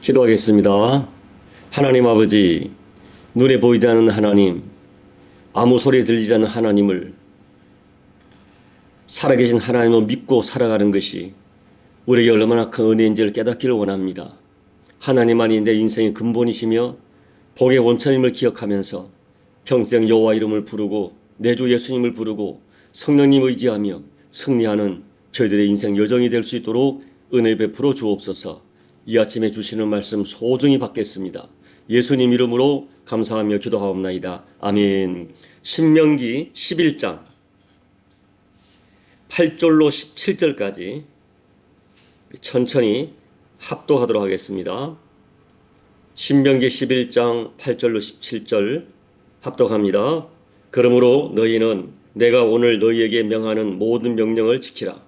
기도하겠습니다. 하나님 아버지, 눈에 보이지 않는 하나님, 아무 소리 들리지 않는 하나님을 살아계신 하나님을 믿고 살아가는 것이 우리에게 얼마나 큰 은혜인지를 깨닫기를 원합니다. 하나님만이 내 인생의 근본이시며 복의 원천임을 기억하면서 평생 여호와 이름을 부르고 내 주 예수님을 부르고 성령님 의지하며 승리하는 저희들의 인생 여정이 될 수 있도록 은혜 베풀어 주옵소서. 이 아침에 주시는 말씀 소중히 받겠습니다. 예수님 이름으로 감사하며 기도하옵나이다. 아멘. 신명기 11장 8절로 17절까지 천천히 합도하도록 하겠습니다. 신명기 11장 8절로 17절 합독합니다. 그러므로 너희는 내가 오늘 너희에게 명하는 모든 명령을 지키라.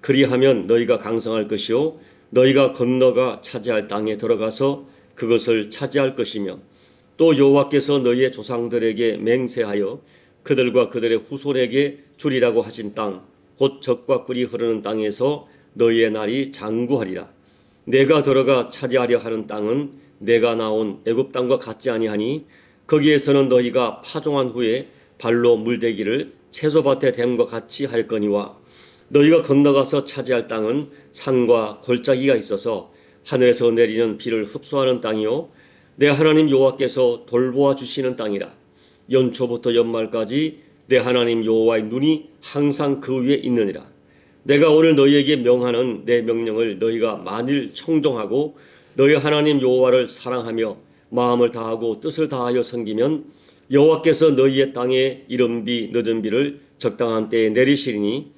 그리하면 너희가 강성할 것이요 너희가 건너가 차지할 땅에 들어가서 그것을 차지할 것이며 또 여호와께서 너희의 조상들에게 맹세하여 그들과 그들의 후손에게 주리라고 하신 땅 곧 적과 꿀이 흐르는 땅에서 너희의 날이 장구하리라. 내가 들어가 차지하려 하는 땅은 내가 나온 애굽 땅과 같지 아니하니 거기에서는 너희가 파종한 후에 발로 물대기를 채소밭에 댐과 같이 할 거니와 너희가 건너가서 차지할 땅은 산과 골짜기가 있어서 하늘에서 내리는 비를 흡수하는 땅이요. 내 하나님 여호와께서 돌보아 주시는 땅이라. 연초부터 연말까지 내 하나님 여호와의 눈이 항상 그 위에 있느니라. 내가 오늘 너희에게 명하는 내 명령을 너희가 만일 청종하고 너희 하나님 여호와를 사랑하며 마음을 다하고 뜻을 다하여 섬기면 여호와께서 너희의 땅에 이른 비 늦은 비를 적당한 때에 내리시리니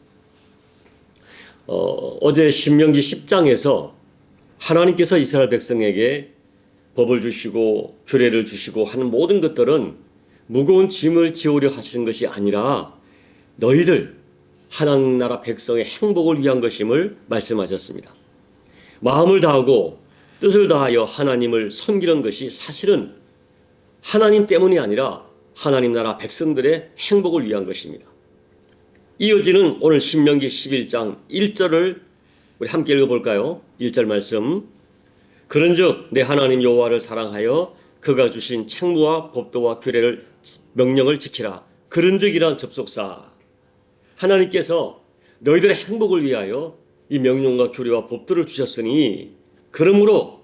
어, 어제 신명기 10장에서 하나님께서 이스라엘 백성에게 법을 주시고 규례를 주시고 하는 모든 것들은 무거운 짐을 지우려 하시는 것이 아니라 너희들 하나님 나라 백성의 행복을 위한 것임을 말씀하셨습니다. 마음을 다하고 뜻을 다하여 하나님을 섬기는 것이 사실은 하나님 때문이 아니라 하나님 나라 백성들의 행복을 위한 것입니다. 이어지는 오늘 신명기 11장 1절을 우리 함께 읽어볼까요? 1절 말씀. 그런즉 내 하나님 여호와를 사랑하여 그가 주신 책무와 법도와 규례를 명령을 지키라. 그런즉이란 접속사. 하나님께서 너희들의 행복을 위하여 이 명령과 규례와 법도를 주셨으니 그러므로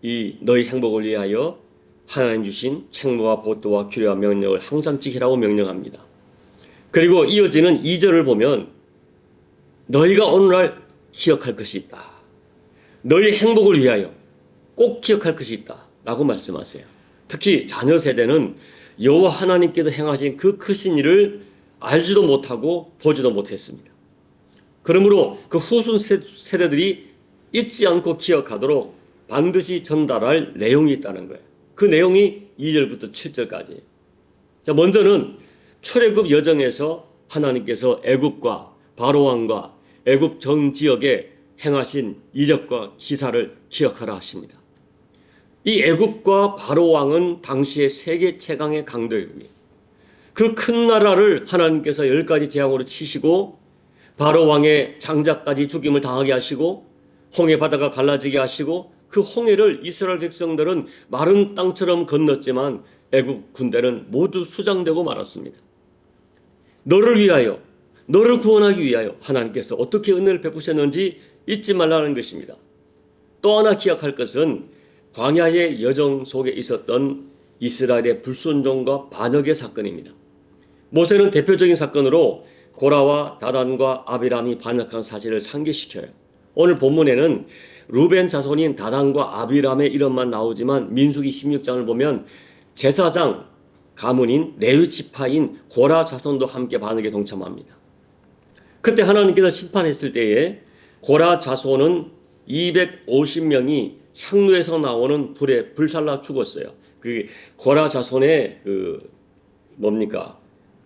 이 너희 행복을 위하여 하나님 주신 책무와 법도와 규례와 명령을 항상 지키라고 명령합니다. 그리고 이어지는 2절을 보면 너희가 오늘날 기억할 것이 있다. 너희 행복을 위하여 꼭 기억할 것이 있다. 라고 말씀하세요. 특히 자녀 세대는 여호와 하나님께서 행하신 그 크신 일을 알지도 못하고 보지도 못했습니다. 그러므로 그 후순 세대들이 잊지 않고 기억하도록 반드시 전달할 내용이 있다는 거예요. 그 내용이 2절부터 7절까지. 자, 먼저는 출애굽 여정에서 하나님께서 애굽과 바로 왕과 애굽 전 지역에 행하신 이적과 기사를 기억하라 하십니다. 이 애굽과 바로 왕은 당시의 세계 최강의 강도였고요. 그 큰 나라를 하나님께서 열 가지 재앙으로 치시고 바로 왕의 장자까지 죽임을 당하게 하시고 홍해 바다가 갈라지게 하시고 그 홍해를 이스라엘 백성들은 마른 땅처럼 건넜지만 애굽 군대는 모두 수장되고 말았습니다. 너를 위하여 너를 구원하기 위하여 하나님께서 어떻게 은혜를 베푸셨는지 잊지 말라는 것입니다. 또 하나 기억할 것은 광야의 여정 속에 있었던 이스라엘의 불순종과 반역의 사건입니다. 모세는 대표적인 사건으로 고라와 다단과 아비람이 반역한 사실을 상기시켜요. 오늘 본문에는 루벤 자손인 다단과 아비람의 이름만 나오지만 민수기 16장을 보면 제사장 가문인 레위 지파인 고라 자손도 함께 반역에 동참합니다. 그때 하나님께서 심판했을 때에 고라 자손은 250명이 향로에서 나오는 불에 불살라 죽었어요. 그 고라 자손의 그 뭡니까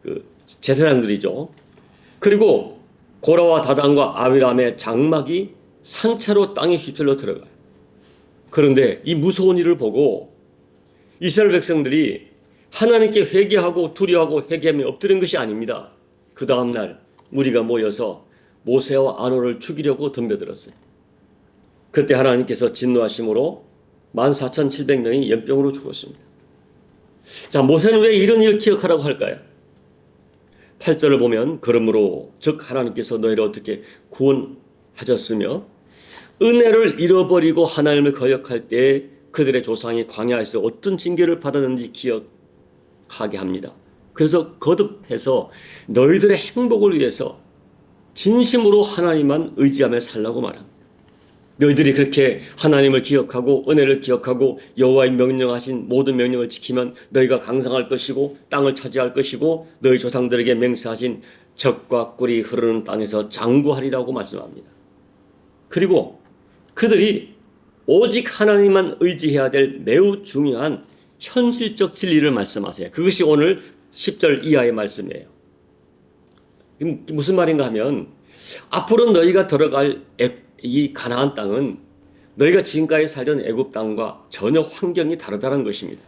그 제사장들이죠. 그리고 고라와 다단과 아비람의 장막이 상체로 땅에 휩쓸려 들어가요. 그런데 이 무서운 일을 보고 이스라엘 백성들이 하나님께 회개하고 두려워하고 회개하며 엎드린 것이 아닙니다. 그 다음 날 무리가 모여서 모세와 아론을 죽이려고 덤벼들었어요. 그때 하나님께서 진노하심으로 14,700명이 연병으로 죽었습니다. 자, 모세는 왜 이런 일을 기억하라고 할까요? 8절을 보면 그러므로 즉 하나님께서 너희를 어떻게 구원하셨으며 은혜를 잃어버리고 하나님을 거역할 때 그들의 조상이 광야에서 어떤 징계를 받았는지 기억 하게 합니다. 그래서 거듭해서 너희들의 행복을 위해서 진심으로 하나님만 의지하며 살라고 말합니다. 너희들이 그렇게 하나님을 기억하고 은혜를 기억하고 여호와의 명령하신 모든 명령을 지키면 너희가 강성할 것이고 땅을 차지할 것이고 너희 조상들에게 맹세하신 적과 꿀이 흐르는 땅에서 장구하리라고 말씀합니다. 그리고 그들이 오직 하나님만 의지해야 될 매우 중요한 현실적 진리를 말씀하세요. 그것이 오늘 10절 이하의 말씀이에요. 무슨 말인가 하면 앞으로 너희가 들어갈 이 가나안 땅은 너희가 지금까지 살던 애굽 땅과 전혀 환경이 다르다는 것입니다.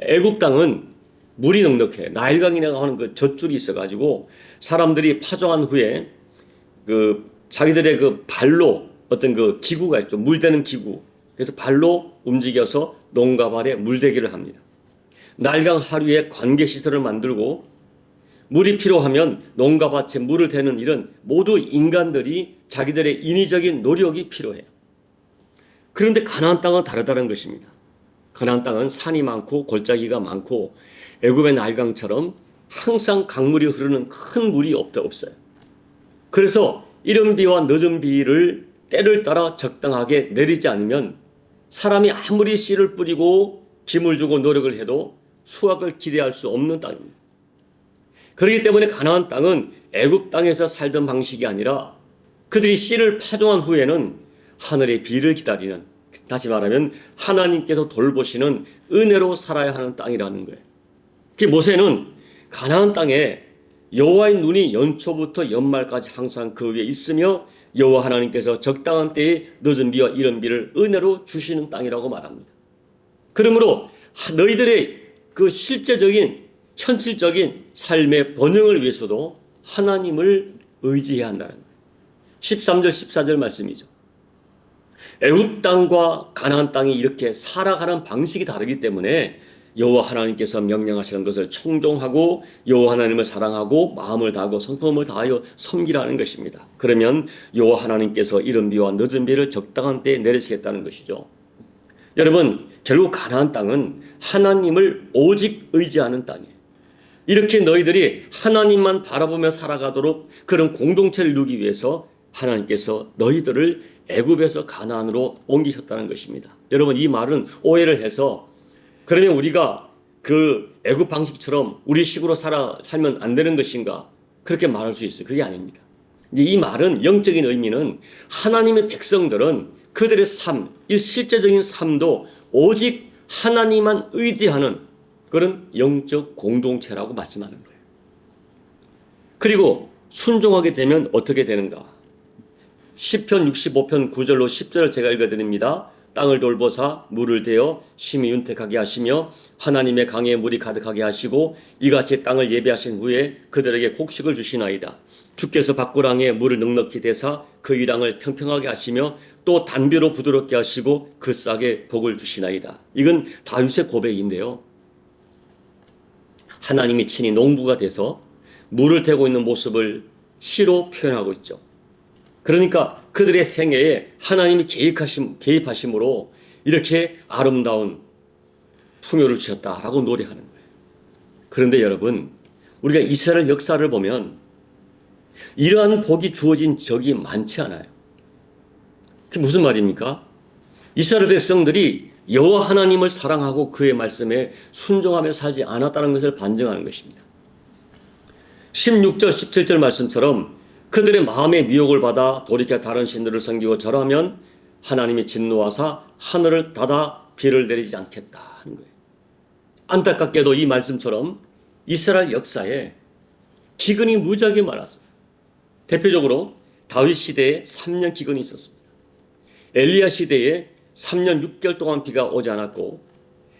애굽 땅은 물이 넉넉해 나일강이라고 하는 그 젖줄이 있어가지고 사람들이 파종한 후에 그 자기들의 그 발로 어떤 그 기구가 있죠 물대는 기구 그래서 발로 움직여서 농가 발에 물대기를 합니다. 날강 하류에 관계 시설을 만들고 물이 필요하면 농가 밭에 물을 대는 일은 모두 인간들이 자기들의 인위적인 노력이 필요해요. 그런데 가나안 땅은 다르다는 것입니다. 가나안 땅은 산이 많고 골짜기가 많고 애굽의 날강처럼 항상 강물이 흐르는 큰 물이 없다 없어요. 그래서 이른 비와 늦은 비를 때를 따라 적당하게 내리지 않으면 사람이 아무리 씨를 뿌리고 김을 주고 노력을 해도 수확을 기대할 수 없는 땅입니다. 그렇기 때문에 가나안 땅은 애굽 땅에서 살던 방식이 아니라 그들이 씨를 파종한 후에는 하늘의 비를 기다리는 다시 말하면 하나님께서 돌보시는 은혜로 살아야 하는 땅이라는 거예요. 그 모세는 가나안 땅에 여호와의 눈이 연초부터 연말까지 항상 그 위에 있으며 여호와 하나님께서 적당한 때에 늦은 비와 이른 비를 은혜로 주시는 땅이라고 말합니다. 그러므로 너희들의 그 실제적인 현실적인 삶의 번영을 위해서도 하나님을 의지해야 한다는 거예요. 13절 14절 말씀이죠. 애굽 땅과 가나안 땅이 이렇게 살아가는 방식이 다르기 때문에 여호와 하나님께서 명령하시는 것을 청종하고 여호와 하나님을 사랑하고 마음을 다하고 성품을 다하여 섬기라는 것입니다. 그러면 여호와 하나님께서 이른 비와 늦은 비를 적당한 때에 내리시겠다는 것이죠. 여러분 결국 가나안 땅은 하나님을 오직 의지하는 땅이에요. 이렇게 너희들이 하나님만 바라보며 살아가도록 그런 공동체를 이루기 위해서 하나님께서 너희들을 애굽에서 가나안으로 옮기셨다는 것입니다. 여러분 이 말은 오해를 해서 그러면 우리가 그 애굽 방식처럼 우리 식으로 살아 살면 안 되는 것인가 그렇게 말할 수 있어요. 그게 아닙니다. 이 말은 영적인 의미는 하나님의 백성들은 그들의 삶, 이 실제적인 삶도 오직 하나님만 의지하는 그런 영적 공동체라고 말씀하는 거예요. 그리고 순종하게 되면 어떻게 되는가? 10편 65편 9절로 10절을 제가 읽어드립니다. 땅을 돌보사 물을 대어 심히 윤택하게 하시며 하나님의 강에 물이 가득하게 하시고 이같이 땅을 예배하신 후에 그들에게 곡식을 주시나이다. 주께서 밖구랑에 물을 넉넉히 대사 그 위랑을 평평하게 하시며 또 단비로 부드럽게 하시고 그 싹에 복을 주시나이다. 이건 다윗의 고백인데요. 하나님이 친히 농부가 돼서 물을 대고 있는 모습을 시로 표현하고 있죠. 그러니까 그들의 생애에 하나님이 개입하심, 개입하심으로 이렇게 아름다운 풍요를 주셨다라고 노래하는 거예요. 그런데 여러분, 우리가 이스라엘 역사를 보면 이러한 복이 주어진 적이 많지 않아요. 그게 무슨 말입니까? 이스라엘 백성들이 여호와 하나님을 사랑하고 그의 말씀에 순종하며 살지 않았다는 것을 반증하는 것입니다. 16절 17절 말씀처럼 그들의 마음의 미혹을 받아 돌이켜 다른 신들을 섬기고 절하면 하나님이 진노하사 하늘을 닫아 비를 내리지 않겠다 하는 거예요. 안타깝게도 이 말씀처럼 이스라엘 역사에 기근이 무지하게 많았어요. 대표적으로 다윗 시대에 3년 기근이 있었습니다. 엘리야 시대에 3년 6개월 동안 비가 오지 않았고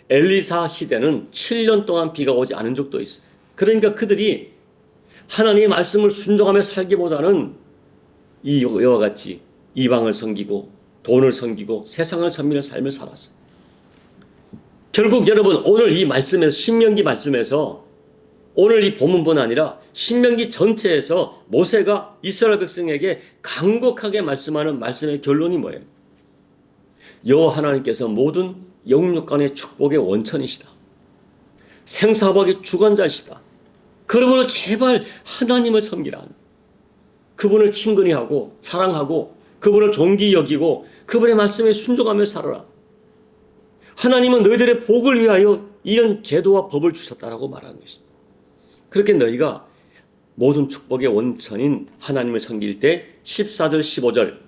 엘리사 시대는 7년 동안 비가 오지 않은 적도 있어요. 그러니까 그들이 하나님의 말씀을 순종하며 살기보다는 이 여와 같이 이방을 섬기고 돈을 섬기고 세상을 섬기는 삶을 살았어요. 결국 여러분 오늘 이 말씀에서 신명기 말씀에서 오늘 이 본문뿐 아니라 신명기 전체에서 모세가 이스라엘 백성에게 강곡하게 말씀하는 말씀의 결론이 뭐예요? 여호와 하나님께서 모든 영육 간의 축복의 원천이시다. 생사박의 주관자시다. 그러므로 제발 하나님을 섬기라. 그분을 친근히 하고 사랑하고 그분을 존귀 여기고 그분의 말씀에 순종하며 살아라. 하나님은 너희들의 복을 위하여 이런 제도와 법을 주셨다라고 말하는 것입니다. 그렇게 너희가 모든 축복의 원천인 하나님을 섬길 때 14절 15절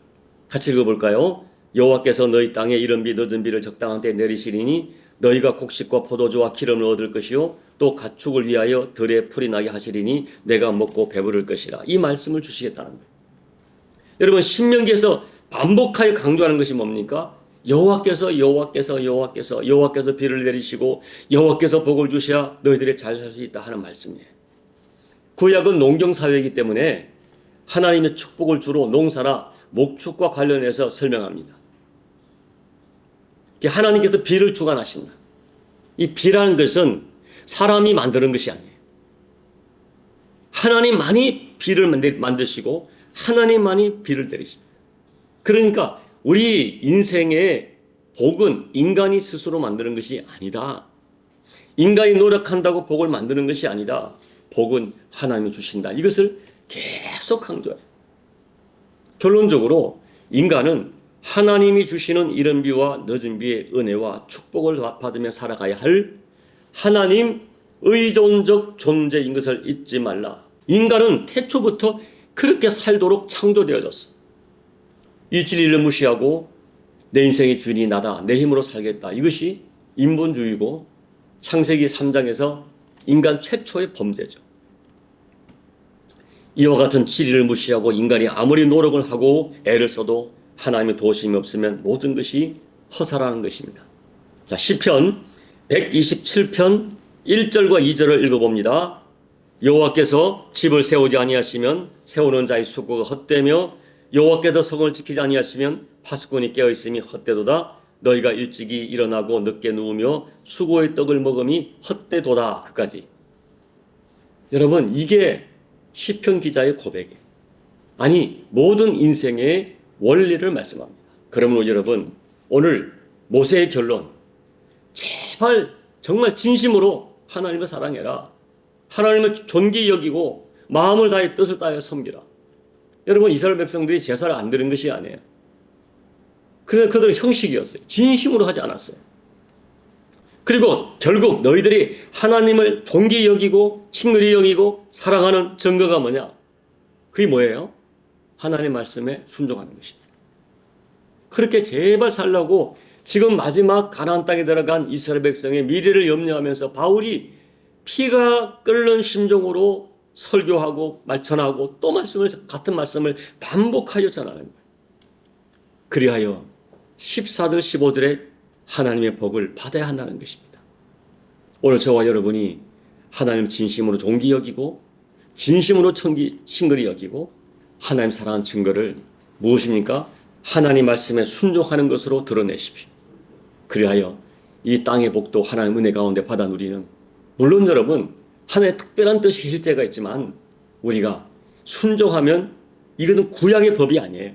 같이 읽어볼까요? 여호와께서 너희 땅에 이른 비 늦은 비를 적당한 때 내리시리니 너희가 곡식과 포도주와 기름을 얻을 것이요 또 가축을 위하여 들에 풀이 나게 하시리니 내가 먹고 배부를 것이라 이 말씀을 주시겠다는 거예요. 여러분 신명기에서 반복하여 강조하는 것이 뭡니까? 여호와께서 여호와께서 여호와께서 여호와께서 비를 내리시고 여호와께서 복을 주셔야 너희들이 잘 살 수 있다 하는 말씀이에요. 구약은 농경 사회이기 때문에 하나님의 축복을 주로 농사나 목축과 관련해서 설명합니다. 하나님께서 비를 주관하신다. 이 비라는 것은 사람이 만드는 것이 아니에요. 하나님만이 비를 만드시고 하나님만이 비를 내리십니다. 그러니까 우리 인생의 복은 인간이 스스로 만드는 것이 아니다. 인간이 노력한다고 복을 만드는 것이 아니다. 복은 하나님이 주신다. 이것을 계속 강조해요. 결론적으로 인간은 하나님이 주시는 이른 비와 늦은 비의 은혜와 축복을 받으며 살아가야 할 하나님 의존적 존재인 것을 잊지 말라. 인간은 태초부터 그렇게 살도록 창조되어졌어. 이 진리를 무시하고 내 인생의 주인이 나다. 내 힘으로 살겠다. 이것이 인본주의고 창세기 3장에서 인간 최초의 범죄죠. 이와 같은 진리를 무시하고 인간이 아무리 노력을 하고 애를 써도 하나님의 도심이 없으면 모든 것이 허사라는 것입니다. 자, 시편 127편 1절과 2절을 읽어봅니다. 여호와께서 집을 세우지 아니하시면 세우는 자의 수고가 헛되며 여호와께서 성을 지키지 아니하시면 파수꾼이 깨어 있음이 헛되도다. 너희가 일찍이 일어나고 늦게 누우며 수고의 떡을 먹음이 헛되도다. 그까지. 여러분 이게 시편 기자의 고백이에요. 아니 모든 인생의 원리를 말씀합니다. 그러므로 여러분 오늘 모세의 결론 제발 정말 진심으로 하나님을 사랑해라. 하나님을 존귀 여기고 마음을 다해 뜻을 다해 섬기라. 여러분 이스라엘 백성들이 제사를 안 드린 것이 아니에요. 그래 그들은 형식이었어요. 진심으로 하지 않았어요. 그리고 결국 너희들이 하나님을 존귀 여기고 친근히 여기고 사랑하는 증거가 뭐냐? 그게 뭐예요? 하나님 말씀에 순종하는 것입니다. 그렇게 제발 살라고 지금 마지막 가나안 땅에 들어간 이스라엘 백성의 미래를 염려하면서 바울이 피가 끓는 심정으로 설교하고 말천하고 또 말씀을 같은 말씀을 반복하여 전하는 거예요. 그리하여 14절 15절에 하나님의 복을 받아야 한다는 것입니다. 오늘 저와 여러분이 하나님 진심으로 존귀 여기고 진심으로 청기 싱글이 여기고 하나님 사랑하는 증거를 무엇입니까? 하나님 말씀에 순종하는 것으로 드러내십시오. 그리하여 이 땅의 복도 하나님 은혜 가운데 받아 누리는 물론 여러분 하나의 특별한 뜻이 실 때가 있지만 우리가 순종하면 이것은 구약의 법이 아니에요.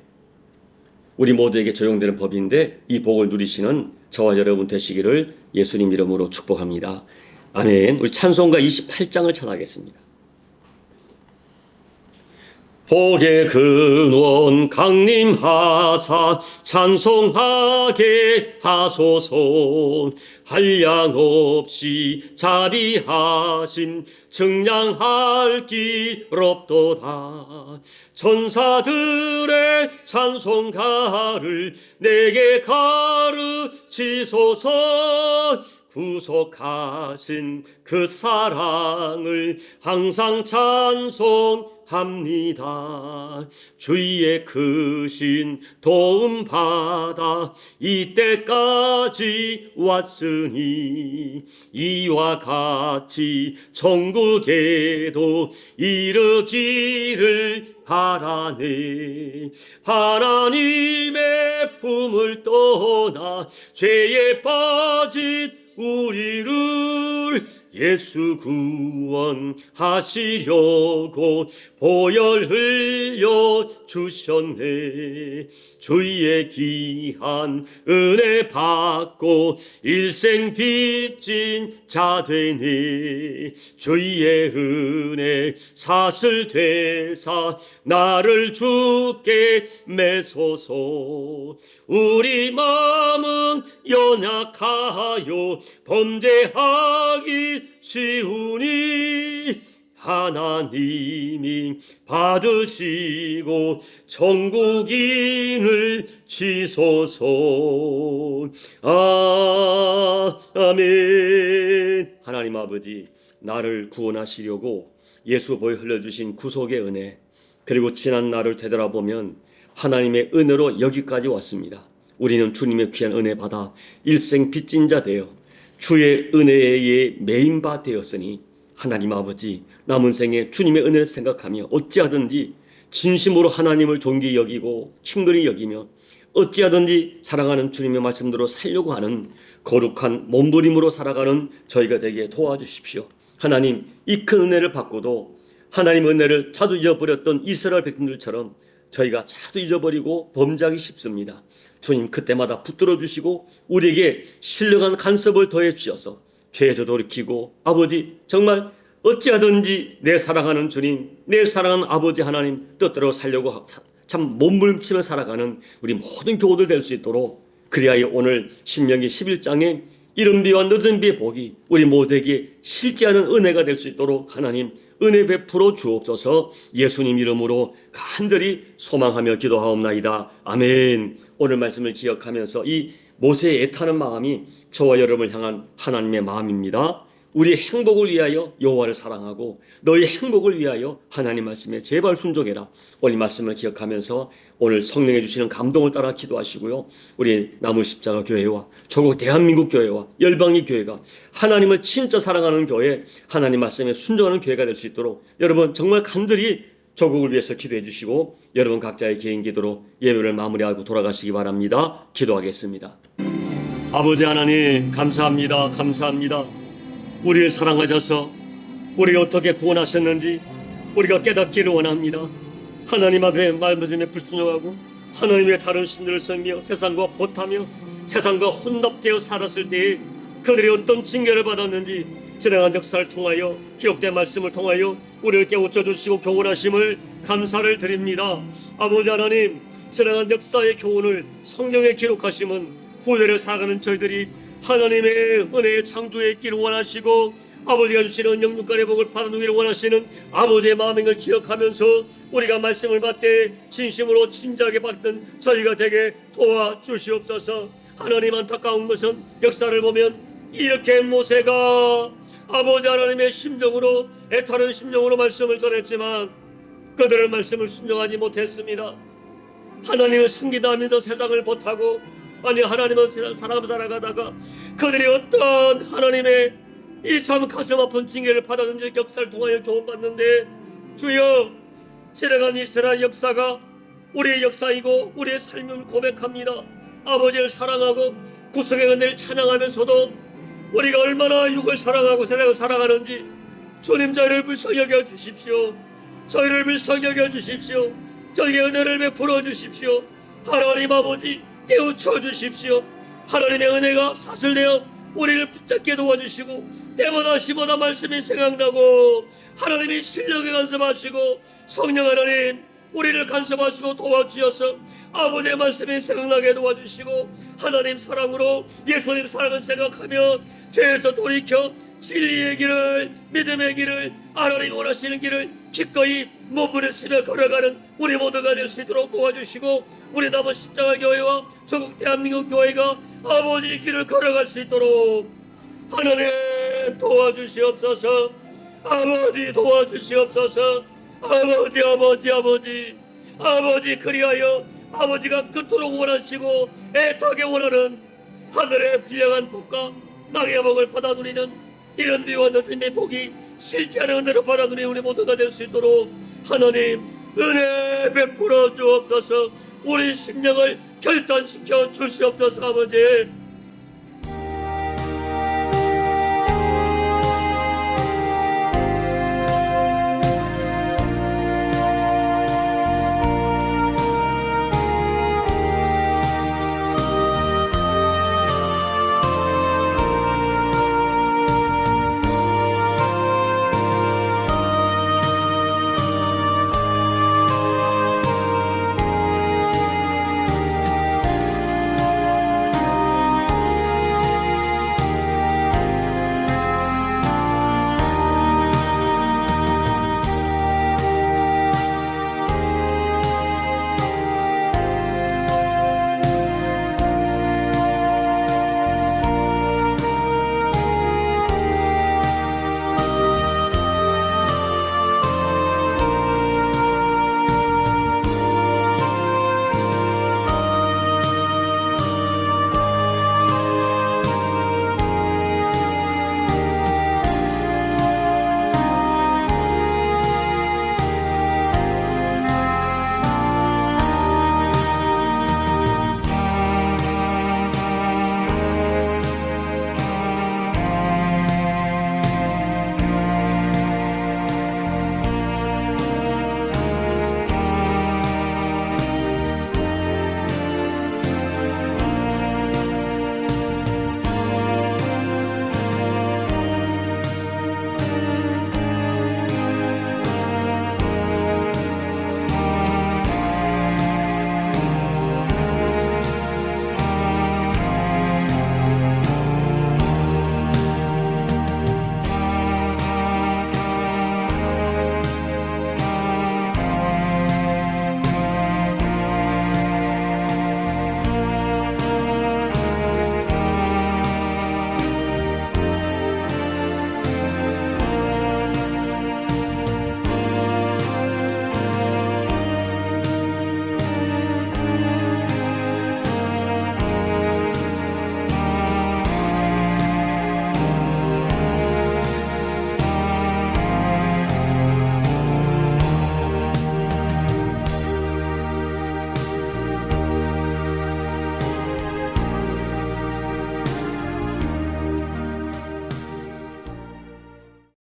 우리 모두에게 적용되는 법인데 이 복을 누리시는 저와 여러분 되시기를 예수님 이름으로 축복합니다. 아멘. 우리 찬송가 28장을 찾아가겠습니다. 복의 근원 강림하사 찬송하게 하소서. 한량 없이 자비하심 증량할 기롭도다. 전사들의 찬송가를 내게 가르치소서. 구속하신 그 사랑을 항상 찬송 합니다. 주의 크신 도움 받아 이때까지 왔으니 이와 같이 천국에도 이르기를 바라네 하나님의 품을 떠나 죄에 빠진 우리를 예수 구원하시려고 보혈 흘려 주셨네. 주의 귀한 은혜 받고 일생 빚진 자 되네 주의 은혜 사슬 되사 나를 주께 매소서. 우리 마음은 연약하여 범죄하기 쉬우니 하나님이 받으시고 천국인을 지소서. 아, 아멘. 하나님 아버지 나를 구원하시려고 예수 보여 흘려주신 구속의 은혜 그리고 지난 날을 되돌아보면 하나님의 은혜로 여기까지 왔습니다. 우리는 주님의 귀한 은혜 받아 일생 빚진 자 되어 주의 은혜에 메인 바 되었으니 하나님 아버지 남은 생에 주님의 은혜를 생각하며 어찌하든지 진심으로 하나님을 존귀히 여기고 친근히 여기며 어찌하든지 사랑하는 주님의 말씀대로 살려고 하는 거룩한 몸부림으로 살아가는 저희가 되게 도와주십시오. 하나님 이 큰 은혜를 받고도 하나님 은혜를 자주 잊어버렸던 이스라엘 백성들처럼 저희가 자주 잊어버리고 범죄하기 쉽습니다. 주님 그때마다 붙들어 주시고 우리에게 신령한 간섭을 더해 주셔서 죄에서 돌이키고 아버지 정말 어찌하든지 내 사랑하는 주님 내 사랑하는 아버지 하나님 뜻대로 살려고 사- 참 몸부림치며 살아가는 우리 모든 교우들 될 수 있도록 그리하여 오늘 신명기 11장에 이른 비와 늦은 비의 복이 우리 모두에게 실제하는 은혜가 될 수 있도록 하나님 은혜 베풀어 주옵소서 예수님 이름으로 간절히 소망하며 기도하옵나이다. 아멘. 오늘 말씀을 기억하면서 이 모세의 애타는 마음이 저와 여러분을 향한 하나님의 마음입니다. 우리의 행복을 위하여 여호와를 사랑하고 너희 행복을 위하여 하나님 말씀에 제발 순종해라. 오늘 말씀을 기억하면서 오늘 성령해 주시는 감동을 따라 기도하시고요. 우리 나무 십자가 교회와 조국 대한민국 교회와 열방의 교회가 하나님을 진짜 사랑하는 교회, 하나님 말씀에 순종하는 교회가 될 수 있도록 여러분 정말 간절히 조국을 위해서 기도해 주시고 여러분 각자의 개인 기도로 예배를 마무리하고 돌아가시기 바랍니다. 기도하겠습니다. 아버지 하나님 감사합니다. 감사합니다. 우리를 사랑하셔서 우리를 어떻게 구원하셨는지 우리가 깨닫기를 원합니다. 하나님 앞에 말씀에 불순종하고 하나님의 다른 신들을 섬겨 세상과 보타며 세상과 혼납되어 살았을 때에 그들이 어떤 징계를 받았는지 지나간 역사를 통하여 기록된 말씀을 통하여 우리를 깨우쳐 주시고 교훈하심을 감사를 드립니다. 아버지 하나님 지나간 역사의 교훈을 성경에 기록하심은 후대를 살아가는 저희들이 하나님의 은혜의 창조에 있기를 원하시고 아버지가 주시는 영육간의 복을 받아누기를 원하시는 아버지의 마음인 걸 기억하면서 우리가 말씀을 받되 진심으로 진지하게 받는 저희가 되게 도와주시옵소서. 하나님 안타까운 것은 역사를 보면 이렇게 모세가 아버지 하나님의 심정으로 애타는 심정으로 말씀을 전했지만 그들의 말씀을 순종하지 못했습니다. 하나님을 섬기다 하면서 세상을 못하고 아니 하나님은 세상 사람 살아가다가 그들이 어떤 하나님의 이 참 가슴 아픈 징계를 받았는지 역사를 통하여 교훈받는데 주여 지나간 이스라엘 역사가 우리의 역사이고 우리의 삶을 고백합니다. 아버지를 사랑하고 구속의 은혜를 찬양하면서도 우리가 얼마나 육을 사랑하고 세상을 사랑하는지 주님 저희를 불쌍히 여겨 주십시오. 저희를 불쌍히 여겨 주십시오. 저희의 은혜를 베풀어 주십시오. 하나님 아버지 깨우쳐 주십시오. 하나님의 은혜가 사슬되어 우리를 붙잡게 도와주시고 때마다 시마다 말씀이 생각나고 하나님이 실력에 간섭하시고 성령 하나님 우리를 간섭하시고 도와주셔서 아버지의 말씀이 생각나게 도와주시고 하나님 사랑으로 예수님 사랑을 생각하며 죄에서 돌이켜 진리의 길을 믿음의 길을 하나님 원하시는 길을 기꺼이 몸부림치며 걸어가는 우리 모두가 될 수 있도록 도와주시고 우리 남은 십자가 교회와 전국 대한민국 교회가 아버지 길을 걸어갈 수 있도록 하나님 도와주시옵소서. 아버지 도와주시옵소서 아버지 아버지 아버지. 아버지 그리하여 아버지가 그토록 원하시고 애타게 원하는 하늘의 불량한 복과 땅의 복을 받아 누리는 이런 비와 늦은 복이 실제로 은혜로 받아 누리는 우리 모두가 될 수 있도록 하나님 은혜 베풀어 주옵소서. 우리 심령을 결단시켜 주시옵소서 아버지